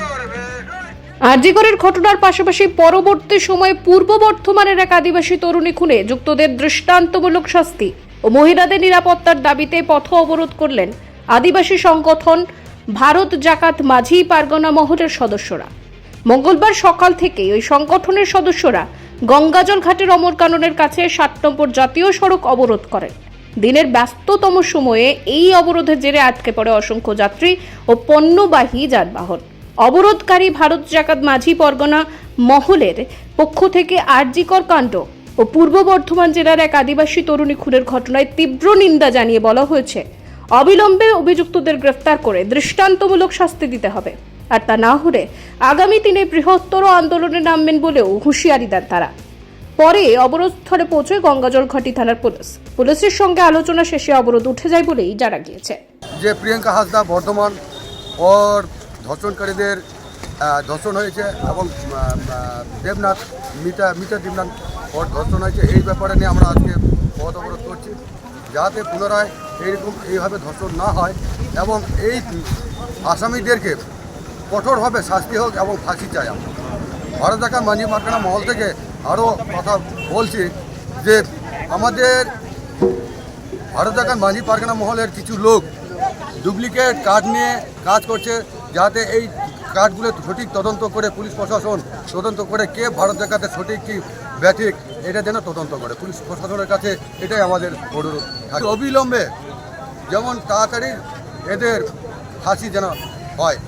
লড়বে। আরজিকরের ঘটনার পাশাপাশি পরবর্তী সময়ে পূর্ব বর্ধমানের এক আদিবাসী তরুণী খুনে যুক্তদের দৃষ্টান্তমূলক শাস্তি ও মহিলাদের নিরাপত্তার দাবিতে পথ অবরোধ করলেন আদিবাসী সংগঠন ভারত জাকাত মাঝি পারগনা মহলের সদস্যরা। মঙ্গলবার সকাল থেকে ওই সংগঠনের সদস্যরা গঙ্গাজল ঘাটের অমরকাননের কাছে ষাট নম্বর জাতীয় সড়ক অবরোধ করেন দিনের ব্যস্ততম সময়ে এই অবরোধের জেরে আটকে পড়ে অসংখ্য যাত্রী ও পণ্যবাহী যানবাহন। অবরোধকারী ভারত জাকাত মাঝি পরগনা মহলের পক্ষ থেকে আরজিকর কাণ্ড ও পূর্ব বর্ধমান জেলার এক আদিবাসী তরুণী খুনের ঘটনায় তীব্র নিন্দা জানিয়ে বলা হয়েছে। অবিলম্বে অভিযুক্তদের গ্রেফতার করে দৃষ্টান্তমূলক শাস্তি দিতে হবে। আর তা না হলে আগামী দিনে বৃহত্তর আন্দোলনে নামবেন বলেও হুঁশিয়ারি দেন তারা। পরে অবরোধ স্থলে পৌঁছয় গঙ্গাজল ঘাটি থানার পুলিশ। পুলিশের সঙ্গে আলোচনা শেষে অবরোধ উঠে যায় বলেই জানা গিয়েছে। যে প্রিয়াঙ্কা হাসদা বর্ধমান ওর ধর্ষণকারীদের ধর্ষণ হয়েছে এবং দেবনাথ, মিতা মিতা দেবনাথ ওর ধর্ষণ হয়েছে, এই ব্যাপারে নিয়ে আমরা আজকে পথ অবরোধ করছি। যাতে পুনরায় এইরকম, এইভাবে ধর্ষণ না হয় এবং এই আসামিদেরকে কঠোরভাবে শাস্তি হোক এবং ফাঁসি চাই আমরা। ভারত দেখা মানি মার্কানা মহল থেকে আরও কথা বলছি যে আমাদের ভারত দেখান মাঝি পারগানা মহলের কিছু লোক ডুপ্লিকেট কার্ড নিয়ে কাজ করছে যাতে এই কার্ডগুলো সঠিক তদন্ত করে পুলিশ প্রশাসন তদন্ত করে কে ভারত দেখাতে সঠিক কি ব্যাঠিক এটা যেন তদন্ত করে। পুলিশ প্রশাসনের কাছে এটাই আমাদের অনুরোধ অবিলম্বে যেমন তাড়াতাড়ি এদের ফাঁসি যেন হয়